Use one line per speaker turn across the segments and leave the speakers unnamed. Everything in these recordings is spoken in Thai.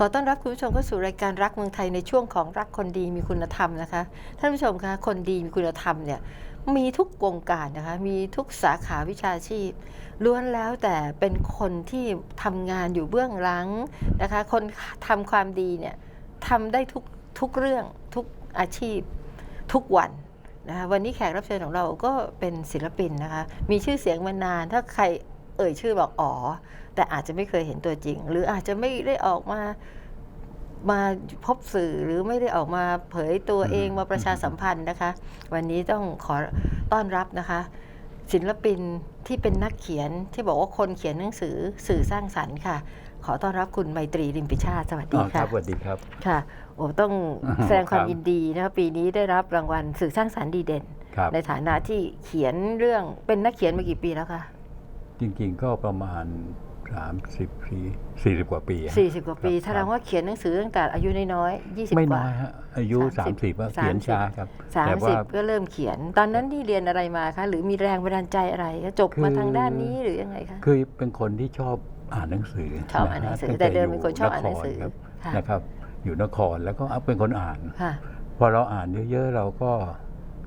ขอต้อนรับคุณผู้ชมเข้าสู่รายการรักเมืองไทยในช่วงของรักคนดีมีคุณธรรมนะคะ ท่านผู้ชมคะคนดีมีคุณธรรมเนี่ยมีทุกวงการนะคะมีทุกสาขาวิชาชีพ ล้วนแล้วแต่เป็นคนที่ทำงานอยู่เบื้องหลังนะคะ คนทำความดีเนี่ยทำได้ทุกทุกเรื่องทุกอาชีพทุกวันนะคะวันนี้แขกรับเชิญของเราก็เป็นศิลปินนะคะ มีชื่อเสียงมานานถ้าใคร เอ่ยชื่อบอกอ๋อ แต่อาจจะไม่เคยเห็นตัวจริง หรืออาจจะไม่ได้ออกมามาพบสื่อหรือไม่ได้ออกมาเผยตัวเอง
อืม
มาประชาสัมพันธ์นะคะ วันนี้ต้องขอต้อนรับนะคะ ศิลปินที่เป็นนักเขียนที่บอกว่าคนเขียนหนังสือสื่อสร้างสรรค์ค่ะ ขอต้อนรับคุณไมตรีริมปิชาติสวัส
อ๋
ดี
อค
ค่ะ
รับสวัสดีครับ
ค่ะโอ้ต้อง
อือฮึ
แสดงความ
ครับ
ยินดีนะคะปีนี้ได้รับรางวัลสื่อสร้างสรรค์ดีเด่น
ครับ
ในฐานะที่เขียนเรื่องเป็นนักเขียนมากี่ปีแล้วคะ
จริง ๆ ก็ประมาณ 30ปี40 กว่าปีฮะ
40กว่าปี
ครับ
แสดงว่าเขียนหนังสือตั้งแต่อายุน้อยๆ20
ไม่
ก
น้
ว่า
อยฮะอายุ
สามสิบ
30ว่าเขียน
สามสิบ
ช้าครับแต่ว่า
30ก็เริ่มเขียน ตอนนั้นที่เรียนอะไรมาคะ หรือมีแรงบันดาลใจอะไรคะจบมา
คือ
ทางด้านนี้หรือยังไงคะ
คือเป็นคนที่ชอบอ่านหนังสือ
ชอบอ่านหนังสือ
ฮะ
แต่เดิมเป็นคนชอบอ่านหนังสือ
ครับ
ค่ะ
นะครับ อยู่นครแล้วก็เป็นคนอ่าน
ค่ะ
พอเราอ่านเยอะๆ เราก็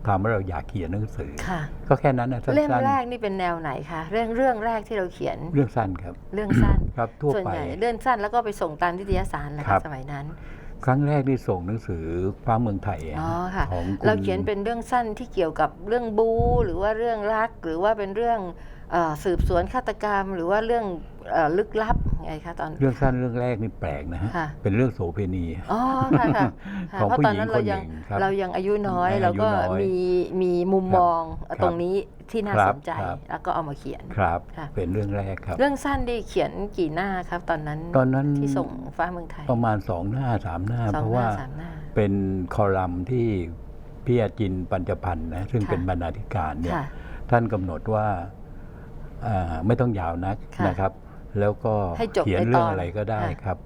ทำให้เราอยากเขียนหนังสือ
ค่ะ
ก็แค่นั้นนะสั้
เล่ม
น
แรกนี่เป็นแนวไหนคะเรื่องเรื่องแรกที่เราเขียน
ๆเรื่องสั้นครับ
เรื่องสั้น
ครับทั่ว
ส่วน
ไป
ใหญ่เรื่องสั้นแล้วก็ไปส่งตามนิตยสารแหละ
ครั
คะ
บ
สมัยนั้น
ครั้งแรกที่ส่งหนังสือฟ้าเมืองไทย
อ๋อค่ะ
ของคุณ
เราเขียนเป็นเรื่องสั้นที่เกี่ยวกับเรื่องบู๊หรือว่าเรื่องรัก หรือว่าเป็นเรื่องเออสืบสวนฆาตกรรม หรือว่าเรื่องเออ ลึกลับไงคะตอน
เรื่องสั้นเรื่องแรกนี่แปลกนะฮะ
ค่ะ
เป็นเรื่องโสเพณี
อ๋อค่ะค่ะค่ะ
ของ
เพราะ
ผู้
ตอน
หญิง
นั้น
ค
เรา
นห
ยัง
นึ่งครับ
เรายังอายุน้อย
อายุ
แล้วก็
น้อย
มีมีมุมมอง
ครับ
ตรงนี้ที่น่า
ครั
ส
บ
นใจ
ครับ
แล้วก็เอามาเขียน
ครับ
ค่ะ
เป็นเรื่องแรกครับ
เรื่องสั้นที่เขียนกี่หน้าครับ ตอนนั้น
ตอนนั้น
ที่ส่งฟ้าเมืองไทย
ประมาณสองหน้าสามหน้า
สอง
เพราะ
หน้า
ว่า
สามหน้า
เป็นคอลัมน์ที่พี่อาจินปัญจพันธ์นะซึ่ง
ค่ะ
เป็นบรรณาธิการเนี่ย
ค่ะ
ท่านกำหนดว่าอ่าไม่ต้องยาวนัก
ค่ะ
นะครับ แล้วก็
ให้จบ
เขียน
ในตอน
เรื่องอะไรก็ได้
ค่ะ
ครับ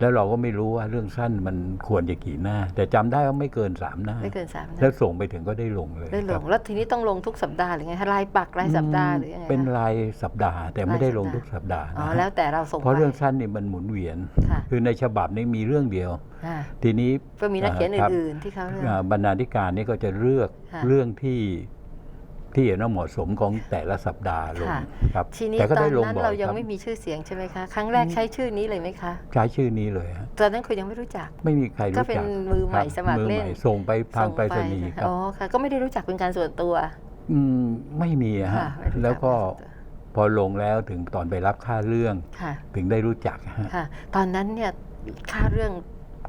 แล้วเราก็ไม่รู้ว่าเรื่องสั้นมันควรจะกี่หน้า แต่จำได้ว่าไม่เกินสามหน้า
ไม่เกินสามหน้า
แล้วส่งไปถึงก็ได้ลงเลย
ได้ล
ครั
ง
บ
แล้วทีนี้ต้องลงทุกสัปดาห์หรือไงคะรายปักรายสัปดาห์หรือยังไงคะ
เป็นรายสัปดาห์ แต่ไม่ได้ลง
รายสัปดาห์
ทุกสัปดาห์
อ๋อ
นะ
แล้วแต่เราส่ง
เพราะ
ไป
เรื่องสั้นนี่มันหมุนเวียน
ค่ะ
คือในฉบับนี้มีเรื่องเดียว
ค่ะ
ทีนี้
ก็มีนักเขียน
ครับ
อื่นๆที่เขาเลือก
อ่าบรรณาธิการนี่ก็จะเลือก
ค่ะ
เรื่องที่ ที่เห็นว่าเหมาะสมของแต่ละสัปดาห์ลง
ค่ะ
ครับ
ทีนี้
แต่ก็
ตอ
ได้
น
ลง
นั้น
บ่อ
เรา
ย
ยัง
ครับ
ไม่มีชื่อเสียงใช่ไหมคะ ครั้งแรกใช้ชื่อนี้เลยไหมคะ
ใช้ชื่อนี้เลยฮะ
ตอนนั้นคุณยังไม่รู้จัก
ไม่มีใครรู้
ก็
จัก
เป็นมือใหม่
ครับ
สมัครเล่น
อใหส่งไปทางไปรษณีย์ครับ
อ๋อค่ะ ก็ไม่ได้รู้จักเป็นการส่วนตัว
อืมไม่มีอะฮะ
ค่ะไม่รู้จัก
แล้วก็
เป็นส่วนตัว
พอลงแล้วถึงตอนไปรับค่าเรื่อง
ค่ะ
ถึงได้รู้จักฮะ
ค่ะ ตอนนั้นเนี่ยค่าเรื่อง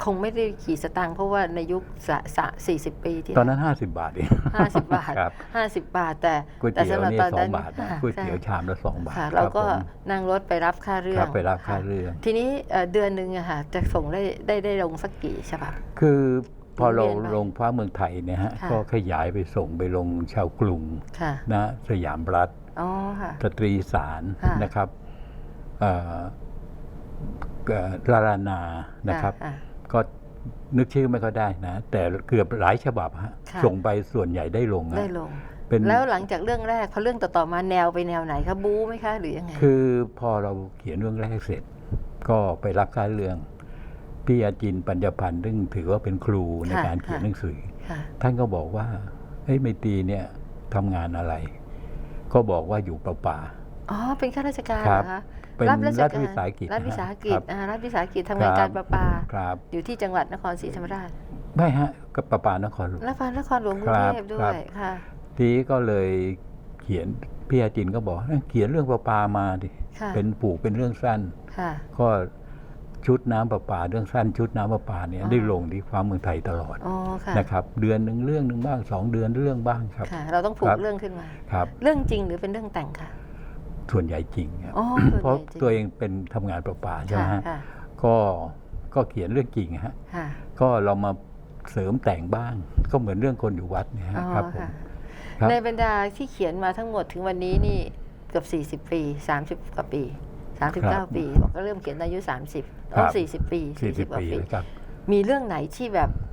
คงไม่ได้กี่สตางค์เพราะว่าในยุคสะสะสี่สิบปีที่
ตอนนั้น50บาทเอง
ห้าสิบบาท
ครับ
ห้าสิบบาท แต่
ก๋วย
แต่
เตี๋ยว
สำหรับ
นี่
ตอน
สอ
นั้
ง
น
บาทนะ
ค่ะ
ก๋วยเตี๋ยว
ใช่
ชามละสองบาท
ค่ะ
ค
เรา
บ
ก็
ผม
นั่งรถไปรับค่าเรื่อ
ครั
ง
บไปรับค่าะเรื่อง
ทีนี้เอ่อเดือนหนึ่งอะค่ะจะส่งได้ได้ได้ลงสักกี่ฉบับ
คือพอเรา
เรียนไป
ลงฟ้าเมืองไทยเนี่ยฮะ
ค่ะ
ก็ขยายไปส่งไปลงชาวกรุง
ค่ะ
นะสยามรัฐ
อ๋อค่ะ
สตรีสาร
ค่ะ
นะครับเอ่อเอ่อลาลานานะครับ
อ่า
ก็ นึกชื่อไม่ก็ได้นะ แต่เกือบหลายฉบับฮะ
ค่ะ
ส่งไปส่วนใหญ่ได้ลงฮะ
ได้ลง
เป็น
แล้วหลังจากเรื่องแรกพอเรื่องต่อๆมาแนวไปแนวไหนคะบู๊ไหมคะหรือยังไง
คือพอเราเขียนเรื่องแรกเสร็จ ก็ไปรับค่าเรื่องพี่อาจินปัญญพันธ์ซึ่งถือว่าเป็นครูใน
ค่ะ
การเขียน
ค่ะ
หนังสือ
ค่ะ
ท่านก็บอกว่าเฮ้ยไมตรีเนี่ยทำงานอะไร ก็บอกว่าอยู่ประป่า
อ๋อเป็นข้าราชการ
ค
เห
รั
ร
บ
อคะ
เป็น
ราช
รัฐ
ก
วิสาหกิจ
รัฐวิสาหกิจ
ครับ
อ่ารัฐวิสาหกิจทำงาน
ครั
การ
บ
ประปา
ครับ
อยู่ที่จังหวัดนครศรีธรรมราช
ไม่ฮะก็ประปานครหลวง
นครนครหลวงกรุง
ครับ
เทพด้
ครั
ว
บ
ยค่ะ
ทีนี้ก็เลยเขียนพี่อาจินก็บอกเอ้ยเขียนเรื่องประปามาดิ
ค่ะ
เป็นปลูกเป็นเรื่องสั้น
ค่ะ
ก็ชุดน้ำประปาเรื่องสั้นชุดน้ำประปาเนี่ย
อ๋อ
ได้ลงที่ฟ้าเมืองไทยตลอด
อ๋อค่ะ
นะครับ เดือนหนึ่งเรื่องหนึ่งบ้างสองเดือนเรื่องบ้างครับ
ค่ะเราต้องผู
ครั
ก
บ
เรื่องขึ้นมา
ครับ
เรื่องจริงหรือเป็นเรื่องแต่งค่ะ
ส่วนใหญ่จริงครับ
อ๋อ
เพราะ
ส่วนใหญ่จริง
ตัวเองเป็นทำงานประปาใช่ไหม
ค่ะ
ฮะ
ค่ะ
ก็ก็เขียนเรื่องจริงฮะ
ค่ะ
ก็เรามาเสริมแต่งบ้าง ก็เหมือนเรื่องคนอยู่วัดเนี่ยฮะ
อ๋อ
ครับผม
ค่ะ
ครับ
ในบรรดาที่เขียนมาทั้งหมดถึงวันนี้นี่เกือบ40 ปี 30 กว่าปี 39 ปีบอกก็เริ่มเขียนตอนอายุ 30อ๋อ40 ปี
สี่สิบ
40กว่า
ปี
ปี
แล้วครับ
มีเรื่องไหนที่แบบอ่า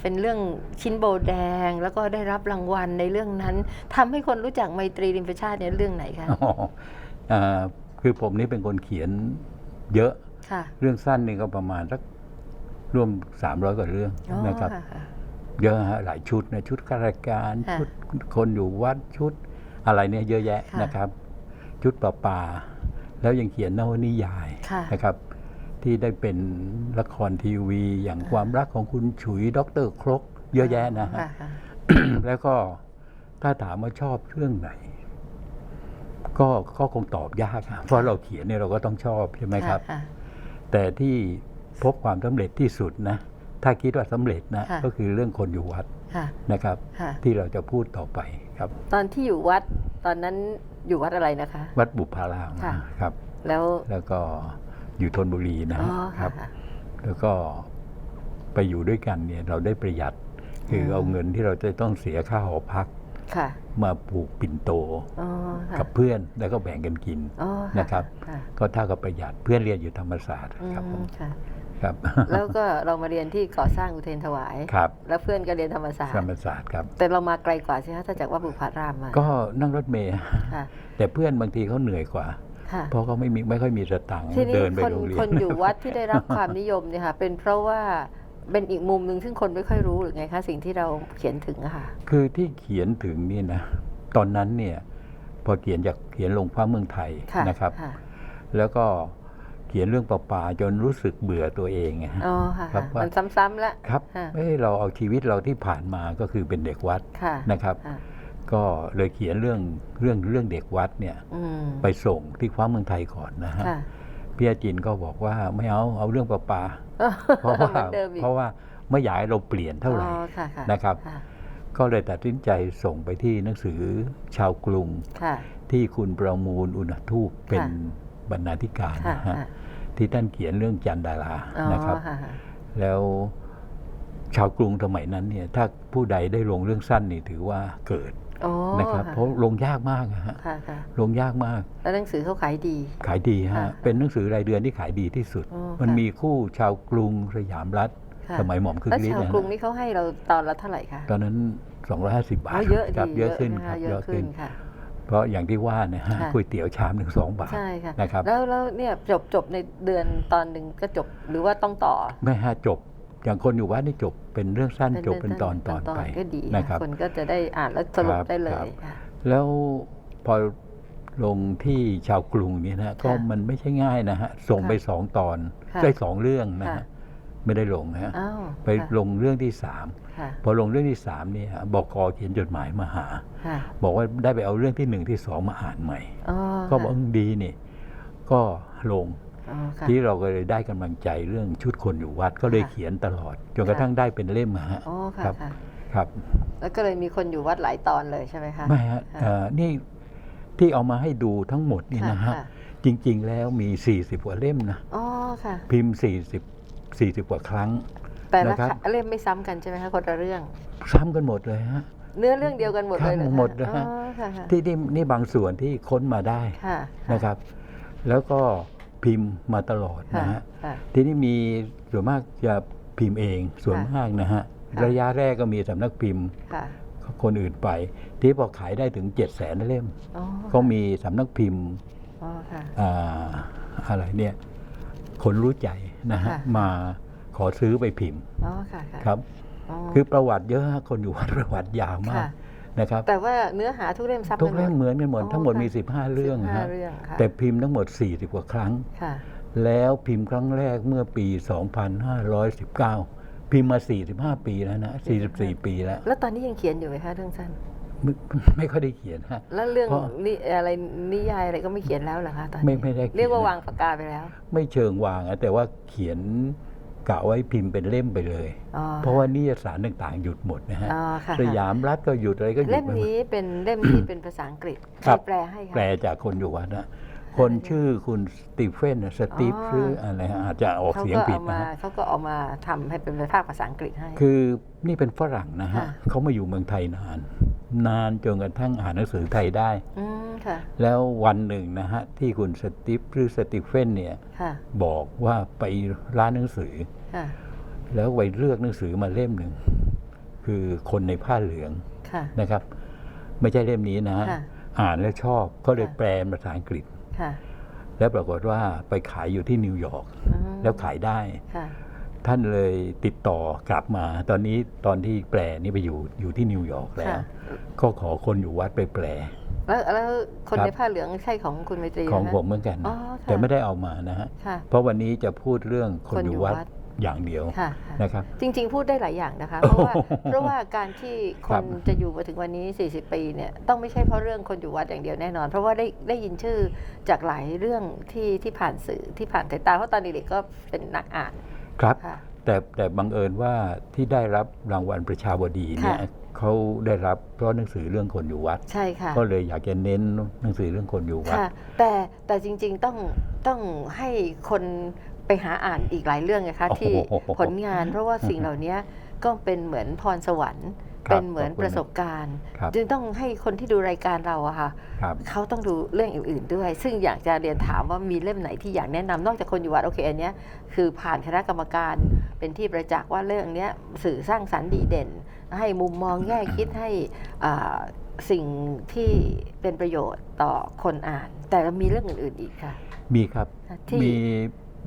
เป็นเรื่องชิ้นโบแดง แล้วก็ได้รับรางวัลในเรื่องนั้นทำให้คนรู้จักไมตรีริมประชาติในเรื่องไหนคะ
อ๋ออ่าคือผมนี่เป็นคนเขียนเยอะ
ค่ะ
เรื่องสั้นนี่ก็ประมาณสักร่วมสามร้อยกว่าเรื่อง
อ๋อ
นะครับ
ค่ะค่ะ
เยอะฮะหลายชุดนะชุดข้าราชการ
ค่ะ
ชุดคนอยู่วัดชุดอะไรเนี่ยเยอะแยะ
ค่ะ
นะครับ ชุดป่าป่าแล้วยังเขียนนวนิยาย
ค่ะ
นะครับ ที่ได้เป็นละครทีวี อย่างความรักของคุณฉุยด็อกเตอร์ครก เยอะแยะนะฮะ
ค่ะค่ะ
แล้วก็ถ้าถามว่าชอบเรื่องไหน ก็ก็คงตอบยากอะเพราะเราเขียนเนี่ยเราก็ต้องชอบใช่ไหมครับ
ค่ะ
แต่ที่พบความสำเร็จที่สุดนะ ถ้าคิดว่าสำเร็จนะ
ค่ะ
ก็คือเรื่องคนอยู่วัด
ค่ะ
นะครับ
ค่ะ
ที่เราจะพูดต่อไปครับ
ตอนที่อยู่วัดตอนนั้นอยู่วัดอะไรนะคะ
วัดบุพาราม
ค่ะ
ครับ
แล้ว
แล้วก็ อยู่ธนบุรีนะ
อ๋อ
ค
ค่ะ
รับ
ค่ะ
แล้วก็ไปอยู่ด้วยกันเนี่ยเราได้ประหยัด คือ
ม
เอาเงินที่เราจะต้องเสียค่าหอพัก
ค่ะ
มาปลูกปิ่นโต
อ๋อค่ะ
กับเพื่อนแล้วก็แบ่งกันกิน
อ๋อ
นะครับ
ค่ะ
ก็เท่ากับประหยัดเพื่อนเรียนอยู่ธรรมศาสตร์
อื
ครับผม
มค่ะ
ครับ
แล้วก็เรามาเรียนที่ก่อสร้างอุเทรนถวาย
ครับ
แล้วเพื่อนก็เรียนธรรมศาสต
ธร
ร์
รมศาสตร์ครับ
แต่เรามาไกลกว่าใช่ไหมถ้าจากว่าบุพารามมา
ก็นั่งรถเมย์
ค่ะ
แต่เพื่อนบางทีเขาเหนื่อยกว่า
ค่ะ
เพราะเขาไม่มีไม่ค่อยมีสตังค์
ทีนี้
เดินไป
คน
โรงเรีย
คนนอยู่วัดที่ได้รับความนิยมเนี่ยค่ะเป็นเพราะว่าเป็นอีกมุมหนึ่งซึ่งคนไม่ค่อยรู้หรือไงคะสิ่งที่เราเขียนถึงอะค่ะ
คือที่เขียนถึงนี่นะตอนนั้นเนี่ยพอเขียนจากเขียนลงพระเมืองไทย
ค่ะ
นะครับ
ค่ะ
แล้วก็เขียนเรื่องป่าป่าจนรู้สึกเบื่อตัวเองไงฮะ
อ๋อค่ะ
ครับ
ค่ะ
ว่ามั
มันซ้ำๆแล้ว
ครับ
ค่ะ
เอ้ยเราเอาชีวิตเราที่ผ่านมาก็คือเป็นเด็กวัด
ค่ะ
นะครับ
ค่ะ
ก็เลยเขียนเรื่องเรื่องเรื่องเด็กวัดเนี่ย
อืม
ไปส่งที่คว้าเมืองไทยก่อนนะฮะ
ค่ะ
พี่อาจินก็บอกว่าไม่เอาเอาเรื่องป่าป่าเพราะ
เห
ว่า
มือนเดิมอีก
เพราะว่าไม่อยากให้เราเปลี่ยนเท่าไหร่
อ๋อค่ะค่ะ
นะครับ
ค่ะ
ก็เลยตัดสินใจส่งไปที่หนังสือชาวกรุง
ค่ะ
ที่คุณประมูลอุณหทูปเป็น
ค่ะ
บรรณาธิการ
ค่ะ
นะฮะ
ค่ะ
ที่ท่านเขียนเรื่องจันดารา
อ๋อ
นะครับ
ค่ะค่ะ
แล้วชาวกรุงสมัยนั้นเนี่ยถ้าผู้ใดได้ลงเรื่องสั้นนี่ถือว่าเกิด
อ๋อ
นะครับเพราะลงยากมากอะฮะ
ค่ะค่ะ
ลงยากมาก
แล้วหนังสือเขาขายดี
ขายดี
ค่ะ
ฮะเป็นหนังสือรายเดือนที่ขายดีที่สุด
อ๋อ
มัน
ค่ะ
มีคู่ชาวกรุงสยามรัฐ
ค่ะ
สมัยหม่อมคึก
แล้ว
ฤท
ชาว
ธิ์นะ
กรุง
ฮะ
นี่เขาให้เราตอนละเท่าไหร่คะ
ตอนนั้น 250 บา
อ๋
ท
อเยอะ
ครั
ดี
เยอะขึ้น
นะ
ครั
คะ
บ
เย
เย
อะ
อะ
ขึ้
ขึ้
น
น
ค่ะ
เพราะอย่างที่ว่าเนี่ยฮะ
ค่ะ
ก๋วยเตี๋ยวชามหนึ่งสองบาท
ใช่ค่ะ
นะครับ
แล้วแล้วเนี่ยจบจบในเดือนตอนหนึ่งก็จบหรือว่าต้องต่อ
ไม่ฮะจบ อย่างคนอยู่วัดนี่จบเป็นเรื่องสั้นจบเป็นตอนตอนไป
ก็ดี
นะครับ
คนก็จะได้อ่านแล้วสรุป
ครับ
ได้เล
ครั
ย
บ
ค่ะ
แล้วพอลงที่ชาวกรุงเนี่ยนะก็มันไม่ใช่ง่ายนะฮะส่งไปสองตอน
ค่ะ
ได้สองเรื่องนะ
ค่ะ
ฮะไม่ได้ลงนะฮะ
อ้าว
ไป
ค่ะ
ลงเรื่องที่สาม
ค่ะ
พอลงเรื่องที่สามเนี่ยบกเขียนจดหมายมาหา
ค่ะ
บอกว่าได้ไปเอาเรื่องที่หนึ่งที่สองมาอ่านใหม่
อ๋อ
ก็บอก
ค่ะ
เออดีนี่ ก็ลง
อ๋อค่ะ
ที่เราก็เลยได้กำลังใจเรื่องชุดคนอยู่วัดก็เลย
ค่ะ
เขียนตลอดจนกระทั่งได้เป็นเล่มอะฮะ
อ๋อค่ะ
ครับ
ค่ะ
ครับ
แล้วก็เลยมีคนอยู่วัดหลายตอนเลยใช่ไหมคะ
ไม่ฮะ
ค่ะ
เอ่อนี่ที่เอามาให้ดูทั้งหมดนี่นะฮะ
ค่
จริง ๆ แล้วมี 40กว่าเล่มนะ
อ๋อค่ะ
พิมพ์ 40 40กว่าครั้ง
แต่ละ
นะครับ
เล่มไม่ซ้ำกันใช่ไหมคะคนละเรื่อง
ซ้ำกันหมดเลยฮะ
เนื้อเรื่องเดียวกันหมดเลยเหรอ
ครับ
คะ
หมดนะฮะ
อ๋อค่ะค่ะ
ที่นี่นี่บางส่วนที่ค้นมาได้
ค่ะ
นะครับ แล้วก็ พิมพ์มาตลอด
ค่ะ
นะฮะ
ค่ะ
ทีนี้มีส่วนมากจะพิมพ์เองส่วน
ค่ะ
มากนะฮะ
ค่ะ
ระยะแรกก็มีสำนักพิมพ์
ค่ะ
คนอื่นไป ที่พอขายได้ถึง7จ็ดแสนเล่ม
อ๋อ
ก็มีสำนักพิมพ์
อ๋อค่ะ
อ่าอะไรเนี่ยคนรู้ใจนะฮะ
ค่ะ
มาขอซื้อไปพิมพ์
อ๋อค่ะค่ะ
ครับ
อ๋อ
คือประวัติเยอะฮะคนอยู่วัดประวัติยาวมาก
ค่ะ
นะครับ
แต่ว่าเนื้อหาทุกเล่มซ้ำ
ทุ
กั
ก
นหม
เล่
ด
มเหมือนกันหมด
อ๋อ
ทั้งหมดมี
ค่ะ
15 เรื่อง
สิบห้า
ฮะ
เรื่องค่ะ
แต่พิมพ์ทั้งหมด 40 กว่าครั้ง
ค่ะ
แล้วพิมพ์ครั้งแรกเมื่อปี 2519 พิมพ์มา 45 ปีแล้วนะ 44 ปีแล้ว
แล้วตอนนี้ยังเขียนอยู่ไหมคะเรื่องสั้น
ไม่ไม่ค่อยได้เขียนฮะ
แล้วเรื่อง
เพราะ
นิอะไรนิยายอะไรก็ไม่เขียนแล้วเหรอคะตอน
ไม่
นี้
ไม่ได้เขียน
เรียกว่าวางปากกาไปแล้ว
ไม่เชิงวางอะแต่ว่าเขียน กะไว้พิมพ์เป็นเล่มไปเลย
อ๋อ
เพราะว่านิยสารต่างๆหยุดหมดนะฮะ
อ๋อค่ะ
สยามรัฐก็หยุดอะไรก็หยุด
เล่ม
ไปหมด
นี้เป็นเล่มที่เป็นภาษาอังกฤษ
ครับ
ใครแปลให้คะ
แปลจากคนอยู่วัดนะ คนชื่อคุณสตีเฟนสตีฟ
อ๋อ
หรืออะไรฮะอาจจะออก
เขา
เสียง
ก็
ผิ
เอา
ด
มา
นะฮะ
เขาก็เอามาทำให้เป็นภาคภาษาอังกฤษให้
คือนี่เป็นฝรั่งนะฮะ
ค่ะ
เขามาอยู่เมืองไทยนาน นานจนกระทั่งอ่านหนังสือไทยได้
อืมค่ะ
แล้ววันหนึ่งนะฮะที่คุณสตีฟหรือสตีเฟนเนี่ย
ค่ะ
บอกว่าไปร้านหนังสือ
ค่ะ
แล้วไปเลือกหนังสือมาเล่มหนึ่งคือคนในผ้าเหลือง
ค่ะ
นะครับ ไม่ใช่เล่มนี้นะฮะ
ค่ะ
อ่านแล้วชอบก็เลย
ค่ะ
แปลเป็นภาษาอังกฤษ
ค่ะ
แล้วปรากฏว่าไปขายอยู่ที่นิวยอร์ก
อื
แล้วขายได้
ค่ะ
ท่านเลยติดต่อกลับมา ตอนนี้ตอนที่แปลนี่ไปอยู่อยู่ที่นิวยอร์กแล้ว
ค่ะ
ก็ขอคนอยู่วัดไปแปล
แล้วแล้วคน
ครับ
ในผ้าเหลืองใช่ของคุณไมตรี
ของ
ไห
ผมเหมือนกัน
อ๋อค่ะ
แต่ไม่ได้เอามานะฮะ
ค่ะ
เพราะวันนี้จะพูดเรื่องคน
คน
อ
อยู่
ยู่วัด
วัด
อย่างเดียว
ค่ะค่ะ
นะครับ
จริง ๆ พูดได้หลายอย่างนะคะ เพราะว่า
โอ้โห
เพราะว่าการที่ค
ครั
น
บ
จะอยู่มาถึงวันนี้ 40 ปีเนี่ยต้องไม่ใช่เพราะเรื่องคนอยู่วัดอย่างเดียวแน่นอน เพราะว่าได้ได้ยินชื่อจากหลายเรื่องที่ที่ผ่านสื่อที่ผ่านสายตาเพราะตอนเด็กๆก็เป็นนักอ่าน
ครับ
ค่ะ
แต่แต่บังเอิญว่าที่ได้รับรางวัลประชาบดีเนี่ย
ค่ะ
เขาได้รับเพราะหนังสือเรื่องคนอยู่วัด
ใช่ค่ะ
ก็เลยอยากจะเน้นหนังสือเรื่องคนอยู่วัด
ค่ะแต่แต่จริง ๆต้องต้องให้คน ไปหาอ่านอีกหลายเรื่องนะคะ
โอ้โห
ที่ผลงาน เพราะว่าสิ่งเหล่านี้ก็เป็นเหมือนพรสวรรค์
ครับ
เป็นเหมือน
ขอบคุณ
ประสบการณ์
ครับ
จึงต้องให้คนที่ดูรายการเราอะค่ะ
ครับ
เขาต้องดูเรื่องอื่น ๆด้วย ซึ่งอยากจะเรียนถามว่ามีเล่มไหนที่อยากแนะนำนอกจากคนอยู่วัดโอเคอันเนี้ยคือผ่านคณะกรรมการ เป็นที่ประจักษ์ว่าเรื่องเนี้ยสื่อสร้างสรรค์ดีเด่น ให้มุมมองแง่คิดให้อ่าสิ่งที่เป็นประโยชน์ต่อคนอ่าน แต่มีเรื่องอื่น ๆอีกค่ะ
มีครับ
ที่
มี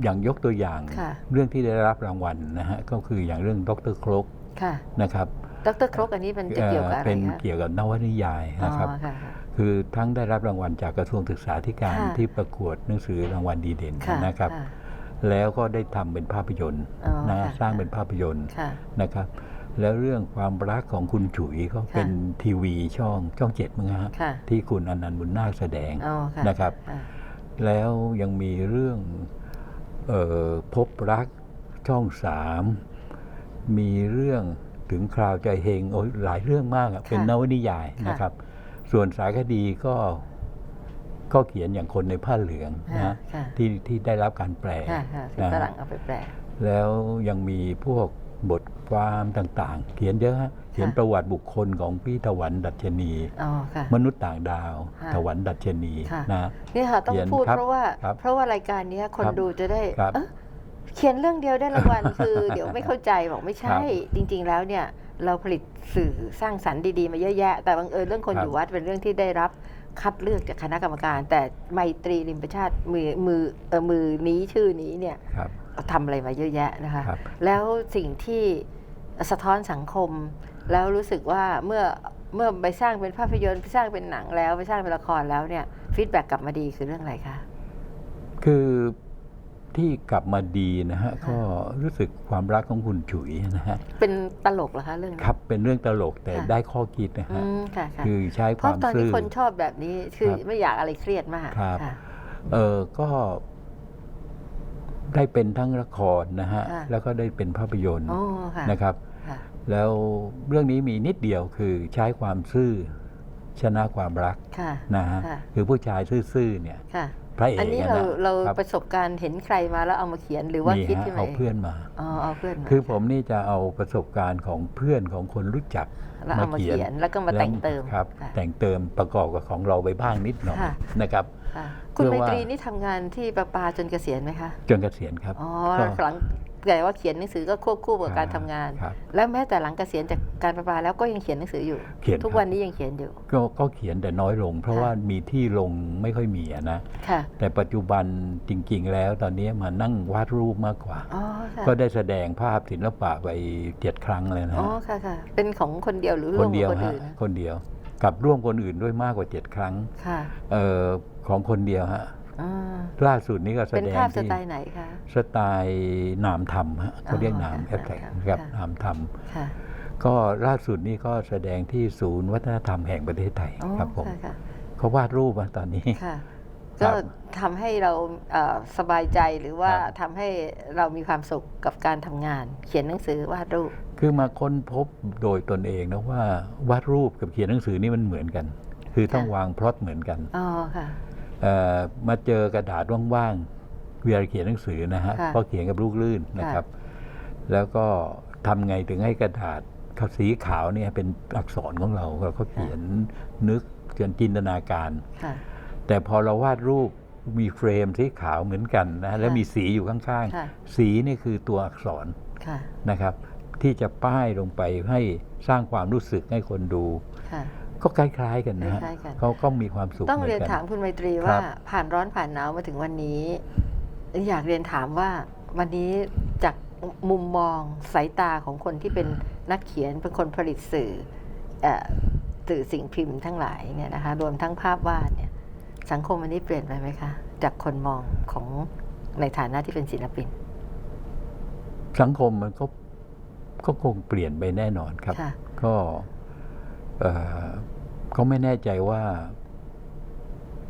อย่างยกตัวอย่าง
ค่ะ
เรื่องที่ได้รับรางวัลนะฮะก็คืออย่างเรื่องดรครก
ค่ะ
นะครับ
ดรครกอันนี้มันจะเกี่ยวกับอะไร
เป็น
คะ
เกี่ยวกับนวนิยายนะครับ
อ๋อค่ะค่ะ
คือทั้งได้รับรางวัลจากกระทรวงศึกษาธิการ
ค่ะ
ที่ประกวดหนังสือรางวัลดีเด่น
ค่ะ
นะครับ
ค่ะ
แล้วก็ได้ทำเป็นภาพยนตร์
อ๋อ
นะ
ค่ะ
สร้างเป็นภาพยนตร์
ค่ะ
นะครับ แล้วเรื่องความรักของคุณฉุยก็เป็นทีวีช่องช่องเจ็ดมั้งฮะ
ค่ะ
ที่คุณอนันต์บุญนาคแสดง
อ๋อค่ะ
นะครับ
ค่ะ
แล้วยังมีเรื่องเออ พบรักช่องสามมีเรื่องถึงคราวใจเฮงโอ้ยหลายเรื่องมากอะเป็นนวนิยายนะครับ ส่วนสารคดีก็ก็เขียนอย่างคนในผ้าเหลือง
ค่ะ
นะ
ค่ะ
ที่ที่ได้รับการแปล
ค่ะค่ะที่
นะ
ฝรั่งเอาไปแปล
แล้วยังมีพวกบทความต่าง ๆ เขียนเยอะฮะเขียนประวัติบุคคลของพี่ถวันดัชนี
อ๋อค่ะ
มนุษย์ต่างดาว
ค่ะ
ถวันดัชนี
ค่ะ
นะ
นี่ค่ะต้อง
เขียน
พูด
ครับ
เพราะว่า
ครับ
เพราะว่ารายการเนี้ยคน
ครับ
ดูจะได้
ครับ
เอ๊ะเขียนเรื่องเดียวได้รางวัลคือ เดี๋ยวไม่เข้าใจบอกไม่ใช่ จริง ๆ แล้วเนี่ยเราผลิตสื่อสร้างสรรค์ดีๆมาเยอะแยะ แต่บังเอิญเรื่องคน
ครับ
อยู่วัดเป็นเรื่องที่ได้รับคัดเลือกจากคณะกรรมการ แต่ไมตรีริมประชาติมือมือเออมือนี้ชื่อนี้เนี่ย
ครับ
ทำอะไรมาเยอะแยะนะคะ
ครับ
แล้วสิ่งที่สะท้อนสังคม แล้วรู้สึกว่าเมื่อเมื่อไปสร้างเป็นภาพยนตร์ไปสร้างเป็นหนังแล้วไปสร้างเป็นละครแล้วเนี่ยฟีดแบ็กกลับมาดีคือเรื่องอะไรคะ
คือที่กลับมาดีนะฮะ
ค่ะ
ก็รู้สึกความรักของคุณฉุยนะฮะ
เป็นตลกเหรอคะเรื่องนี้
ครับเป็นเรื่องตลกแต่
ค่ะ
ได้ข้อคิดนะ
อื
ฮะ
มค่ะค่ะ
คือใช้
เพ
ควา
ราะ
ม
ตอนนี้
ซื่อ
คนชอบแบบนี้คือ
ครับ
ไม่อยากอะไรเครียดมาก
ครับ
ค่ะ
เออก็ได้เป็นทั้งละครนะฮะ
ค่ะ
แล้วก็ได้เป็นภาพยนตร์
โอ้ค่ะ
นะครับ
ค่ะ
แล้วเรื่องนี้มีนิดเดียวคือใช้ความซื่อชนะความรัก
ค่ะ
นะฮะ
ค่ะ
คือผู้ชายซื่อๆเนี่ย
ค่ะ
พระเอก
อันนี้ะเรา
นะ
เรา
ครับ
ประสบการณ์เห็นใครมาแล้วเอามาเขียนหรือว่า
มี
คิด
ฮะ
ขึ้นมา
เอา
เอง
เพื่อนมา
อ๋อเอาเพื่อนมา
คือผมนี่จะเอาประสบการณ์ของเพื่อนของคนรู้จัก
แล้วเอามาเขียนแล้วก็มาแต่งเติม
ครับ
ค่ะ
แต่งเติมประกอบกับของเราไปบ้างนิดหน่อย
ค่ะ
นะครับ
ค่ะคุณ
เพื่
ไม
อว่า
ตรีนี่ทำงานที่ประปาจนเกษียณไหมคะ
จนเกษียณครับ
อ๋อ
ก็
หลัง แต่ว่าเขียนหนังสือก็ควบคู่กับการทำงาน
ครับ
แล้วแม้แต่หลังเกษียณจากการประปาแล้วก็ยังเขียนหนังสืออยู่
เขียน
ทุก
ครับ
วันนี้ยังเขียนอยู่
ก็ก็เขียนแต่น้อยลง เพราะ
ค่ะ
ว่ามีที่ลงไม่ค่อยมีอะนะ
ค่ะ
แต่ปัจจุบันจริง ๆ แล้วตอนนี้มานั่งวาดรูปมากกว่า
อ๋อค่ะ
ก็ได้แสดงภาพศิลปะไปเจ็ดครั้งเลยนะ
อ๋อ
ฮะ
ค่ะค่ะเป็นของคนเดียวหรือ
ค
ร่วนม
เดี
กั
ยว
บคน
ฮะ
อื่น
คนเดียวกับร่วมคนอื่นด้วยมากกว่าเจ็ดครั้ง
ค่ะ
เอ่อของคนเดียวฮะ
อ่า
ล่าสุดนี้ก็แส
เป็น
ดง
ภาพส
ที่
ไตล์ไหนคะ
สไตล์นามธรรมฮะเขาเรียกนาม
อ๋อ
แอ
ค่ะ
บแฝง
ค่ะ
นะครับ
ค่ะ
นามธรรม
ค่ะ
ก็ล่าสุดนี้ก็แสดงที่ศูนย์วัฒนธรรมแห่งประเทศไทย
อ๋อ
ครับผม
ค่ะค่ะ
เขาวาดรูปมาตอนนี้
ค่ะ
ครั
ก็
บ
ทำให้เราเอ่อสบายใจหรือว่า
ครับ
ทำให้เรามีความสุขกับการทำงาน เขียนหนังสือวาดรูป
คือมาค้นพบโดยตนเองนะว่าวาดรูปกับเขียนหนังสือนี่มันเหมือนกัน คือต้อง
ค่ะ
วางพล็อตเหมือนกัน
อ๋อค่ะ
เอ่อ มาเจอกระดาษว่างๆเวลาเขียนหนังสือนะฮะ
ค่ะ
ก็เขียนกับลูกลื่นนะครับ แล้วก็ทำไงถึงให้กระดาษเขาสีขาวเนี่ยเป็นอักษรของเราเราก็เขียนนึกจนจินตนาการ
ค่ะ
แต่พอเราวาดรูปมีเฟรมสีขาวเหมือนกันนะแล้ว
ค่ะ
มีสีอยู่ข้าง
ค่ะ
ๆสีนี่คือตัวอักษร
ค่ะ
นะครับ ที่จะป้ายลงไปให้สร้างความรู้สึกให้คนดู
ค่ะ
ก็คล้ายๆกันนะฮะ
คล้ายๆกัน
เขาก็มีความสุข
ต้อง
หมื
เรียน
กั
ถามคุณไมตรี
ครั
ว่า
บ
ผ่านร้อนผ่านหนาวมาถึงวันนี้ อยากเรียนถามว่าวันนี้จากมุมมองสายตาของคนที่เป็นนักเขียนเป็นคนผลิตสื่อเอ่อสื่อสิ่งพิมพ์ทั้งหลายเนี่ยนะคะรวมทั้งภาพวาดเนี่ยสังคมวันนี้เปลี่ยนไปไหมคะ จากคนมองของในฐานะที่เป็นศิลปิน
สังคมมันก็ก็คงเปลี่ยนไปแน่นอนครับ
ค่ะ
ก็ เอ่อก็ไม่แน่ใจว่า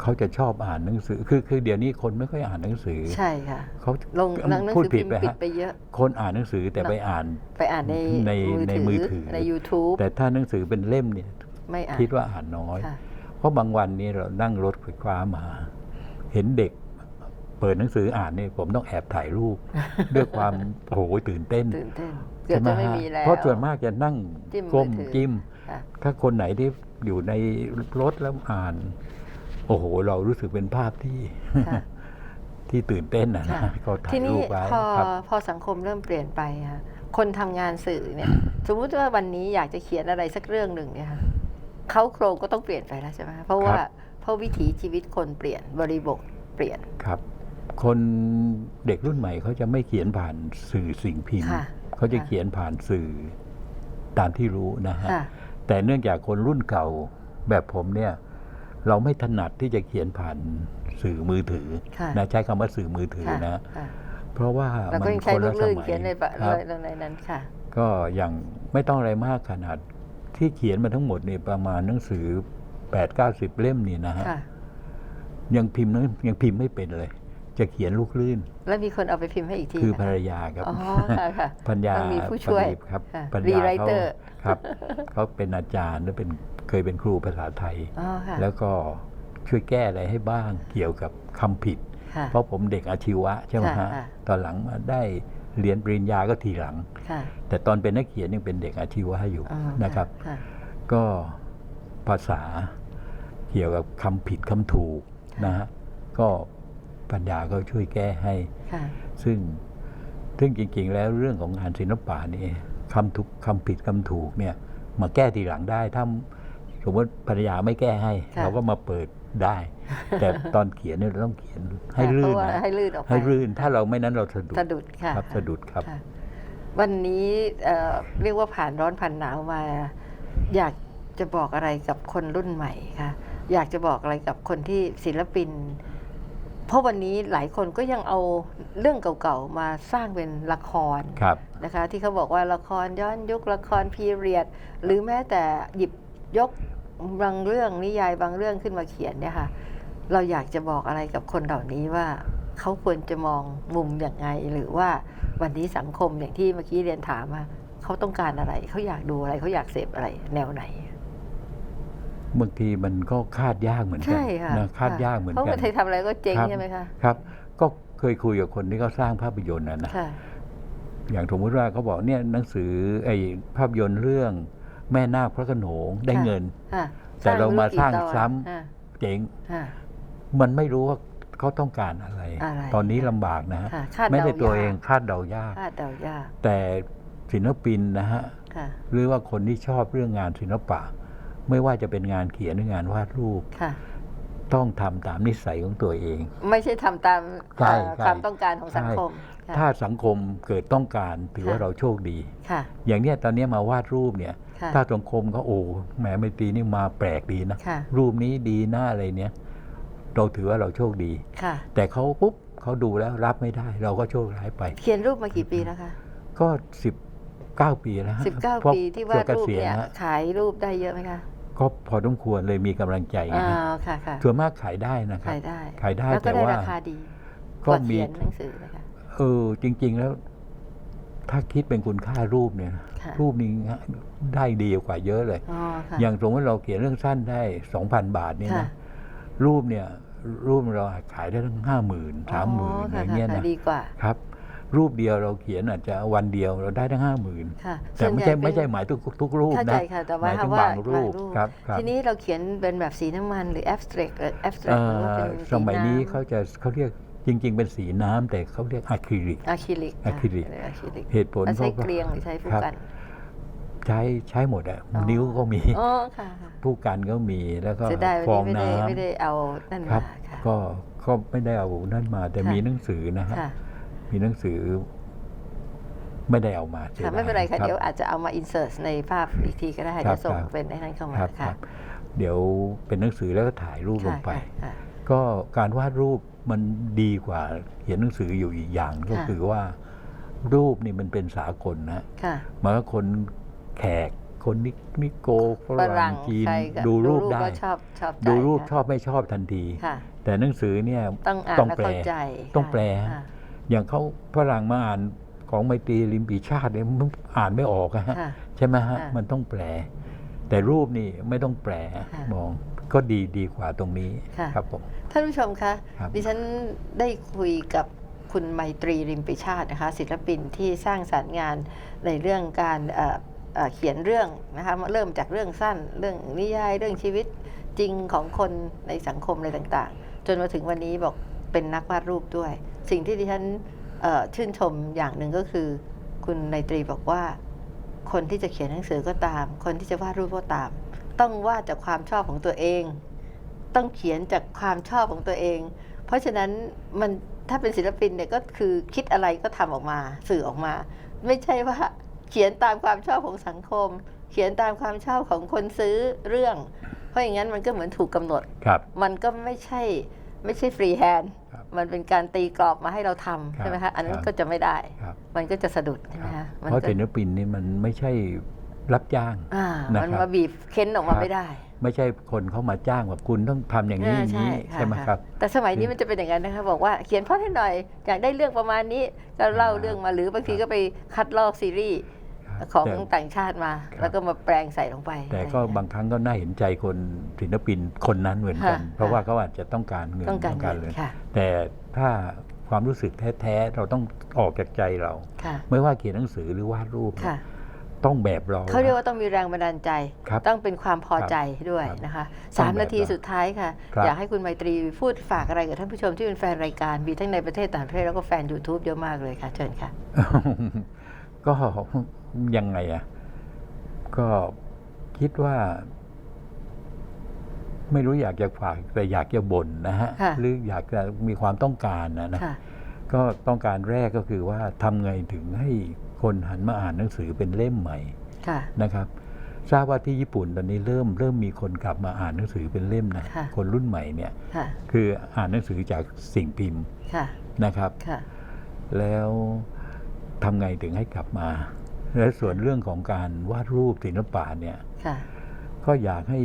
เขาจะชอบอ่านหนังสือ คือคือเดี๋ยวนี้คนไม่ค่อยอ่านหนังสือ
ใช่ค่ะ
เขา
ลงหนังหนัง
พูด
สือ
ผิ
พิ
ด
มพ์
ไป
ปิด
ฮะ
ไปเยอะ
คนอ่านหนังสือแต่
เนอะ
ไปอ่าน
ไปอ่านใน
ในในมือถือ
ใน YouTube
แต่ถ้าหนังสือเป็นเล่มเนี่ย
ไม่อ่าน
คิดว่าอ่านน้อย
ค่ะ
เพราะบางวันนี้เรานั่งรถไฟฟ้ามา เห็นเด็ก เปิดหนังสืออ่านเนี่ยผมต้องแอบถ่ายรูป ด้วยความโอ้โหตื่นเต้น
ตื่นเต้นเกือบจะไม่มีแล้ว
เพราะส่วนมากจะนั่ง
จิ้มมือ
ก้ม
ถือ
จิ้ม
ค่ะ
ถ้าคนไหนที่อยู่ในรถแล้วอ่าน โอ้โห เรารู้สึกเป็นภาพที่
ค่ะ
ที่ตื่นเต้นนะ
ค่ะ
นะก็ถ่า
ที
ย
นี้
รูปไว้
พอ
ครับ
พอสังคมเริ่มเปลี่ยนไปค่ะคนทำงานสื่อเนี่ยสมมุติว่าวันนี้อยากจะเขียนอะไรสักเรื่องหนึ่งเนี่ยค่ะเขาโครงก็ต้องเปลี่ยนไปแล้วใช่ไหมเพราะว่า
ครับ
เพราะวิถีชีวิตคนเปลี่ยนบริบทเปลี่ยน
ครับ คนเด็กรุ่นใหม่เขาจะไม่เขียนผ่านสื่อสิ่งพิมพ์
ค่ะ
เขาจะ
ค่ะ
เขียนผ่านสื่อตามที่รู้นะฮะ
ค่ะ
แต่เนื่องจากคนรุ่นเก่าแบบผมเนี่ยเราไม่ถนัดที่จะเขียนผ่านสื่อมือถือ
ค่ะ
นะใช้คำว่าสื่อมือถือ
ค่ะ
นะ
ค่ะ
เพราะว่า
เรา
มั
ก็
น
ยัง
ค
ใช้
น
ลู
ละ
ก
ส
ลื่น
มัย
เขียนในบะ
ครับ
ในนั้นค่ะ
ก็อย่างไม่ต้องอะไรมากขนาดที่เขียนมาทั้งหมดเนี่ยประมาณหนังสือ8ปดเก้าสิบเล่มนี่นะฮะ
ค่ะ
ยังพิมพ์นั้นยังพิมพ์ไม่เป็นเลย จะเขียนลูกลื่น
แล้วมีคนเอาไปพิมพ์ให้อีกที
คือ
ไหม
ภรรยาครับ
อ๋อค่ะค่ะ
ปัญญา
ต้องมีผู้ช่วย
ประดิษฐ์ครับ
ค่ะ
ปัญญาเขา
rewriter
ครับเขาเป็นอาจารย์และเป็นเคยเป็นครูภาษาไทย
อ๋อค่ะ
แล้วก็ช่วยแก้อะไรให้บ้างเกี่ยวกับคำผิด
ค่ะ
เพราะผมเด็กอาชีวะใช่ไหม
ค่ะ
ฮะ
ค่ะ
ตอนหลังมาได้เรียนปริญญาก็ทีหลัง
ค่ะ
แต่ตอนเป็นนักเขียนยังเป็นเด็กอาชีวะอยู่
อ๋อ
นะครับ
ค่ะ
ก็ภาษาเกี่ยวกับคำผิดคำถูกนะฮะก็ ปัญญาก็ช่วยแก้ให้
ค่ะ
ซึ่งซึ่งจริงๆ แล้วเรื่องของงานศิลปะนี่คำถูกคำผิดคำถูกเนี่ยมาแก้ทีหลังได้ถ้าสมมติภรรยาไม่แก้ให้
ค่ะ
เราก็มาเปิดได้ แต่ตอนเขียนเนี่ยเราต้องเขียนให้
ค่ะ
ลื่
เพ
น
ราะว่า
นะ
ให้ลื่นออกไป
ให้ลื่นถ้าเราไม่นั้นเราสะดุด
สะดุดค่ะ
ครับสะดุดครับะ
วันนี้เอ่อเรียกว่าผ่านร้อนผ่านหนาวมา อยากจะบอกอะไรกับคนรุ่นใหม่คะอยากจะบอกอะไรกับคนที่ศิลปิน เพราะวันนี้หลายคนก็ยังเอาเรื่องเก่าๆมาสร้างเป็นละคร
ครับ
นะคะที่เขาบอกว่าละครย้อนยุคละครพีเรียด หรือแม้แต่หยิบยกบางเรื่องนิยายบางเรื่องขึ้นมาเขียนเนี่ยค่ะ เราอยากจะบอกอะไรกับคนเหล่านี้ว่าเขาควรจะมองมุมอย่างไง หรือว่าวันนี้สังคมอย่างที่เมื่อกี้เรียนถามว่าเขาต้องการอะไรเขาอยากดูอะไรเขาอยากเสพอะไรแนวไหน
บางทีมันก็คาดยากเหมือนกั
ใช่ค่ะ
นะคาดะยากเหมือน
เพราะ
กั
ว่านไทยทำอะไรก็เจ๊ง
ครับ
ใช่ไหมคะ
ครับ ก็เคยคุยกับคนที่เขาสร้างภาพยนตร์นะนะ
ค่ะ
อย่างสมมติว่าเขาบอกเนี่ยหนังสือไอ้ภาพยนตร์เรื่องแม่นาคพระโขนงได้
ค่ะ
เงิน
ค่ะ
แต่เรามาสร้าง
ไกี่ตอน
ซ้ำ
อ่า
เจ๋ง
ค่ะ
มันไม่รู้ว่าเขาต้องการอะไร
อะไร
ตอนนี้ลำบากนะฮะ
ค่ะคาด
แม้
เดา
แต่ตัวเอง
ยาก
คาดเดายาก
คาดเดายาก
แต่ศิลปินนะฮะ
ค่ะ
หรือว่าคนที่ชอบเรื่องงานศิลปะ ไม่ว่าจะเป็นงานเขียนหรืองานวาดรูป
ค่ะ
ต้องทำตามนิสัยของตัวเอง
ไม่ใช่ทำตาม
ใช่
เอ่อ
ใช่
ความต้องการของสังคมค่ะ
ถ้าสังคมเกิดต้องการถือว่า
ค่ะ
เราโชคดี
ค่ะ
อย่างเนี้ยตอนเนี้ยมาวาดรูปเนี่ย
ค่ะ
ถ้าสังคมเขาโอ้แหมไมตรีนี่มาแปลกดีนะ
ค่ะ
รูปนี้ดีหน้าอะไรเนี้ยเราถือว่าเราโชคดี
ค่ะ
แต่เขาปุ๊บเขาดูแล้วรับไม่ได้ เราก็โชคร้ายไป
เขียนรูปมากี่ปีแล้วคะ
ก็สิบเก้าปีแล้วฮะ
สิบเก้า
พระ
ปีที่วาดรูป
เกษี
เนี่ย
ฮะ
ขายรูปได้เยอะไหมคะ
ก็พอต้องควรเลยมีกำลังใจไง
อ่า
ฮะ
ค่ะค่ะ
ส่วนมากขายได้นะครับ
ขายได้
ขายได้
แล้วก็
แต่
ได้
ว่า
ราคาดีก
ก็
ว่า
มี
เขียนหนังสือนะคะ
เออจริง ๆ แล้ว ถ้าคิดเป็นคุณค่ารูปเนี่ย
ค่ะ
รูปนี้ได้ดีกว่าเยอะเลย
อ๋อค่ะ
อย่างสมมติเราเขียนเรื่องสั้นได้สองพันบาทเนี่ย
ค่ะ
นะรูปเนี่ยรูปเราขายได้ทั้งห้าหมื่นสามหมื่น
อ๋อ
อะ
ค่ะ
ไรเงี้ย
ค่ะ
นะ
ดีกว่า
ครับ รูปเดียวเราเขียนอาจจะวันเดียวเราได้ทั้งห้าหมื่น
ค่ะ
แต่ไม่
ส่
ใช่
วนหญ่
ไม่ใช่
เป็น
หมายทุกทุกรูป
เข้าใจ
นะ
ค่ะแต่
ห
ว่า
มายถึง
ว่า
บางรูปครับครับ
ทีนี้เราเขียนเป็นแบบสีน้ำมันหรือ abstract เอ่อ abstract
เอ่
หรือว่าเป็น
อ
สี
สมัยนี้ำเขาจะเขาเรียกจริง ๆ เป็นสีน้ำแต่เขาเรียกอะคริลิก
อะคริลิก
อะคริลิก
อะคริลิก
เหตุผล
แล้ว
เพ
ใช้
ราะว่า
เกลียงหรือใช้ผู้
ครับ
กัน
ใช้ใช้หมดอะ
อ๋อ
นิ้วก็มี
อ๋อค่ะค่ะ
ผู้กันก็มีแล้วก็
เสียดาย
ฟ
วั
อนง
นี้ไม่ได้
น้ำ
ไม่ได้เอานั่น
ครั
มา
บ
ค่ะ
ก็ก็ไม่ได้เอานั่นมาแต่
ค่ะ
มีหนังสือนะฮะ
ค่ะ
มีหนังสือไม่ได้เอามาสีย
ค่ะ
ดาย
ไม่เป็นไรค่ะ
บ
เดี๋ยวอาจจะเอามาอินเสิร์ตในภาพอีกทีก็ได้
ครับ
เดี๋ยวส่ง
ครับ
เป็นไอ้นั้นเข้ามา
ครับค
ค่ะ
รับเดี๋ยวเป็นหนังสือแล้วก็ถ่ายรูปล
ค่ะ
งไป
ค่ะ
ก็การวาดรูปมันดีกว่าเขียนหนังสืออยู่อีกอย่างก็
ค่ะ
คือว่า รูปนี่มันเป็นสากลนะ
ค่ะ
หมายว่าคนแขกคนนินิโกฝ
ฝ
รั่
รั่
ง
ง
จีน
ใครก็
ดูรูปได้
ก็ชอบชอบใจ
ดูรูป
ค่ะ
ชอบไม่ชอบทันที
ค่ะ
แต่หนังสือเนี่ย
ต้องอ่าน
ต้อง
และ
แปล
เข้าใจ
ต้องแปล
ค่ะ
อย่างเขาฝรั่งมาอ่านของไมตรีลิมปีชาติเนี่ยมันอ่านไม่ออกอะฮะ
ค่ะ
ใช่ไหมฮะ
ค่ะ
มันต้องแปล แต่รูปนี่ไม่ต้องแปล
ค่ะ
มองก็ดีดีกว่าตรงนี้
ค่ะ
ครับผม
ท่านผู้ชมคะ
ครับ
ดิฉันได้คุยกับคุณไมตรีริมปิชาตินะคะศิลปินที่สร้างสรรค์งานในเรื่องการเอ่อเอ่อเขียนเรื่องนะคะเริ่มจากเรื่องสั้น เรื่องนิยายเรื่องชีวิตจริงของคนในสังคมอะไรต่างๆ จนมาถึงวันนี้บอก เป็นนักวาดรูปด้วย สิ่งที่ดิฉันเอ่อชื่นชมอย่างหนึ่งก็คือ คุณไมตรีบอกว่า คนที่จะเขียนหนังสือก็ตาม คนที่จะวาดรูปก็ตาม ต้องวาดจากความชอบของตัวเอง ต้องเขียนจากความชอบของตัวเอง เพราะฉะนั้นมันถ้าเป็นศิลปินเนี่ยก็คือคิดอะไรก็ทำออกมาสื่อออกมา ไม่ใช่ว่าเขียนตามความชอบของสังคม เขียนตามความชอบของคนซื้อเรื่อง เพราะอย่างนั้นมันก็เหมือนถูกกำหนด
ครับ
มันก็ไม่ใช่ไม่ใช่ฟรีแฮนด์
ครับ
มันเป็นการตีกรอบมาให้เราทำ
ครับ
ใช่ไหมคะอันนั้
คนรับ
ก็จะไม่ได้
ครับ
มันก็จะสะดุดใช่ไหมคะมัน
เพราะ
ก็
ศิลปินนี่มันไม่ใช่รับจ้าง
อ่า
นะครับ
มันมาบีบเค้นออกมา
ครับ
ไม่ได้
ไม่ใใช่คนเข้ามาจ้างว่าคุณต้องทำอย่างนี้อย่างนี้
อ่า
ใช่ไหมะครับ
แต่สมัยนี้มันจะเป็นอย่างนั้นนะคะบอกว่าเขียนพล็อดให้หน่อยอยากได้เรื่องประมาณนี้ก็เล่า
อ่า
เรื่องมาหรือบางทีก็ไปคัดลอกซีรีส์
ครับ
ของ
แต่
ต่างชาติมา
ครับ
แล้วก็มาแปลงใส่ลงไป
แต่
อะไร
ก็
อย่เย
บางครั้งก็น่าเห็นใจคนศิลปินคนนั้นเหมือนกัน
ค่ะ
เพราะว่าเขาอาจจะต้องการเงิน
ต้องการเงิน
เลย
ค่ะ
แต่ถ้าความรู้สึกแท้ๆเราต้องออกจากใจเรา
ค่ะ
ไม่ว่าเขียนหนังสือหรือวาดรูป
ค่ะ
ต้องแบบเรา
เขาเรียกว่าต้องมีแรงบันดาลใจ
ครับ
ต้องเป็นความพอใจด้วย
ครับ
นะคะ
ต้
สา
อง
ม
แบบ
นาที
เรา
สุดท้ายค่ะ
ครับ
อยากให้คุณไมตรีพูดฝากอะไรกับท่านผู้ชมที่เป็นแฟนรายการ มีทั้งในประเทศต่างประเทศแล้วก็แฟน YouTube เยอะมากเลยค่ะ เชิญค่ะ
ก็ ยังไงอะ ก็คิดว่า ไม่รู้อยากจะฝากแต่อยากจะบ่นนะฮะ
ค่ะ
หรืออยากจะมีความต้องการนะนะ
ค่ะ
ก็ต้องการแรกก็คือว่าทำไงถึงให้คนหันมาอ่านหนังสือเป็นเล่มใหม่
ค่ะ
นะครับทราบว่าที่ญี่ปุ่นตอนนี้เริ่มเริ่มมีคนกลับมาอ่านหนังสือเป็นเล่มนะ
ค่ะ
คนรุ่นใหม่เนี่ย
ค่ะ
คืออ่านหนังสือจากสิ่งพิมพ์
ค่ะ
นะครับ
ค่ะ
แล้วทำไงถึงให้กลับมา และส่วนเรื่องของการวาดรูปศิลปะเนี่ย
ค่ะ
ก็อยากให้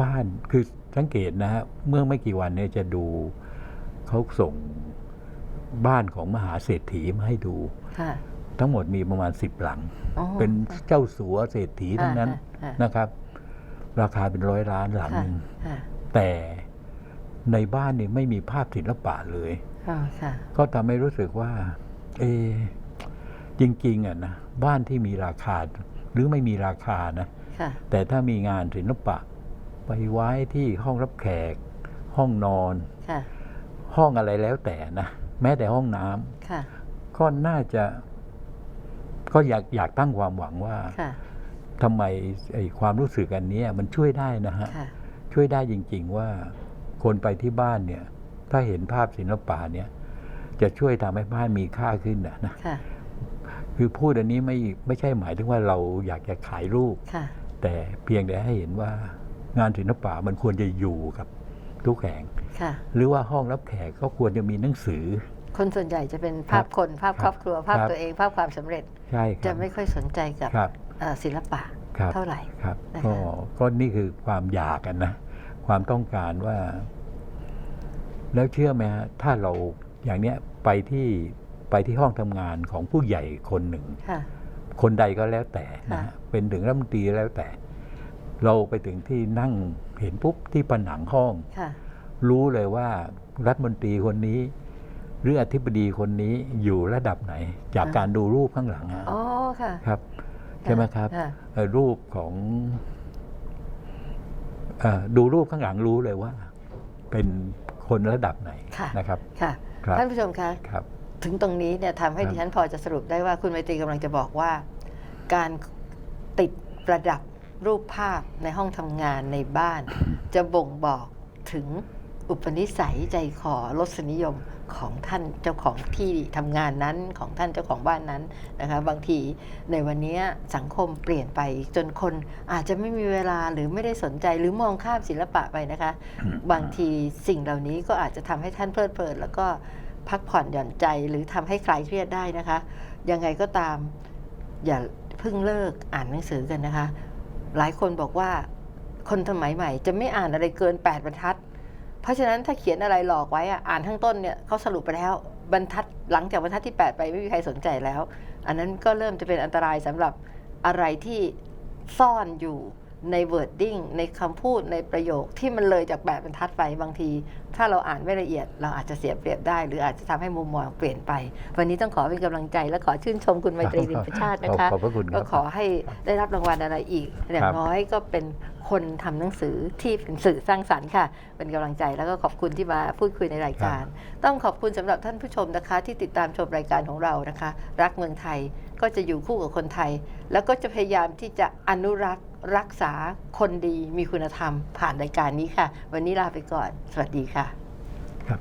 บ้านคือสังเกตนะฮะเมื่อไม่กี่วันเนี่ยจะดูเขาส่งบ้านของมหาเศรษฐีมาให้ดู
ค่ะ
ทั้งหมดมีประมาณสิบหลัง
อ๋อ
เป็นเจ้าสัวเศรษฐีทั้งนั้น
อ่า
นะครับ ราคาเป็นร้อยล้านหลัง
ค่ะ
หนึ่ง
ค่ะ
แต่ในบ้านเนี่ยไม่มีภาพศิลปะเลย
อ๋อค่ะ
ก็ทำให้รู้สึกว่า เอะ จริงๆอะนะบ้านที่มีราคาหรือไม่มีราคานะ
ค่ะ
แต่ถ้ามีงานศิลปะ ไปไว้ที่ห้องรับแขก ห้องนอน
ค่ะ
ห้องอะไรแล้วแต่นะแม้แต่ห้องน้ำ
ค่ะ
ก็น่าจะ ก็อยากอยากตั้งความหวังว่า
ค่ะ
ทำไมไอ้ความรู้สึกอันเนี้ยมันช่วยได้นะฮะ
ค่ะ
ช่วยได้จริง ๆ ว่าคนไปที่บ้านเนี่ย ถ้าเห็นภาพศิลปะเนี่ย จะช่วยทำให้บ้านมีค่าขึ้นนะนะ
ค่ะ
คือพูดอันนี้ไม่ไม่ใช่หมายถึงว่าเราอยากจะขายรูป
ค่ะ
แต่เพียงแต่ให้เห็นว่างานศิลปะมันควรจะอยู่กับทุกแห่ง
ค่ะ
หรือว่าห้องรับแขกก็ควรจะมีหนังสือ
คนส่วนใหญ่จะเป็น
ครั
ภา
บ
พคนภาพ
ครับ
ครอบครัว ภาพ
ครับ
ตัวเองภาพความสำเร็จ
ใช่ค
จะ
รับ
ไม่ค่อยสนใจกับ
ครับ
เอ่อศิลปะ
ครับ
เท่าไหร่
ครับ
นะคะ
ก็ก็นี่คือความอยากกันนะ ความต้องการว่า แล้วเชื่อไหมฮะถ้าเราอย่างเนี้ยไปที่ ไปที่ห้องทำงานของผู้ใหญ่คนหนึ่ง
ค่ะ
คนใดก็แล้วแต่นะ
ค่ะ
ฮะเป็นถึงรัฐมนตรีแล้วแต่ เราไปถึงที่นั่งเห็นปุ๊บที่ผนังห้อง
ค่ะ
รู้เลยว่ารัฐมนตรีคนนี้ หรืออธิบดีคนนี้อยู่ระดับไหน จาก
อ่า
การดูรูปข้างหลังอะ
อ๋อค่ะ
ครับใช่ไหมครับ
ค่ะ
เอ่อรูปของเออดูรูปข้างหลังรู้เลยว่า เป็นคนระดับไหน
ค่ะ
นะครับ
ค่ะ
ครับ
ท่านผู้ชมคะ
ครับ
ถึงตรงนี้เนี่ยทำให้
ครับ
ดิฉันพอจะสรุปได้ว่าคุณไมตรีกำลังจะบอกว่า การติดประดับรูปภาพในห้องทำงานในบ้าน จะบ่งบอกถึงอุปนิสัยใจคอรสนิยมของท่านเจ้าของที่ทำงานนั้นของท่านเจ้าของบ้านนั้นนะคะบางทีในวันนี้สังคมเปลี่ยนไปจนคนอาจจะไม่มีเวลาหรือไม่ได้สนใจหรือมองข้ามศิลปะไปนะคะ บางทีสิ่งเหล่านี้ก็อาจจะทำให้ท่านเพลิดเพลินแล้วก็ พักผ่อนหย่อนใจหรือทำให้คลายเครียดได้นะคะ ยังไงก็ตามอย่าเพิ่งเลิกอ่านหนังสือกันนะคะ หลายคนบอกว่าคนสมัยใหม่ จะไม่อ่านอะไรเกิน 8 บรรทัด เพราะฉะนั้นถ้าเขียนอะไรหลอกไว้อะอ่านข้างต้นเนี่ยเขาสรุปไปแล้วบรรทัดหลังจากบรรทัดที่ 8 ไปไม่มีใครสนใจแล้ว อันนั้นก็เริ่มจะเป็นอันตรายสำหรับอะไรที่ซ่อนอยู่ ใน wording ในคำพูดในประโยคที่มันเลยจากแบบบรรทัดไปบางที ถ้าเราอ่านไม่ละเอียด เราอาจจะเสียเปรียบได้ หรืออาจจะทำให้มุมมองเปลี่ยนไป วันนี้ต้องขอเป็นกำลังใจและขอชื่นชมคุณไมตรีริมประชาตินะคะ
ขอบพระคุณค
ก็
รับ
ขอให้ได้รับรางวัลอะไรอีกอย่างน้อยก็เป็นคนทำหนังสือที่เป็นสื่อสร้างสรรค์ค่ะ เป็นกำลังใจแล้วก็ขอบคุณที่มาพูดคุยในรายการ ต้องขอบคุณสำหรับท่านผู้ชมนะคะ ที่ติดตามชมรายการของเรานะคะ รักเมืองไทย ก็จะอยู่คู่กับคนไทย แล้วก็จะพยายามที่จะอนุรักษ์รักษาคนดีมีคุณธรรมผ่านรายการนี้ค่ะ วันนี้ลาไปก่อน สวัสดีค่ะ
ครับ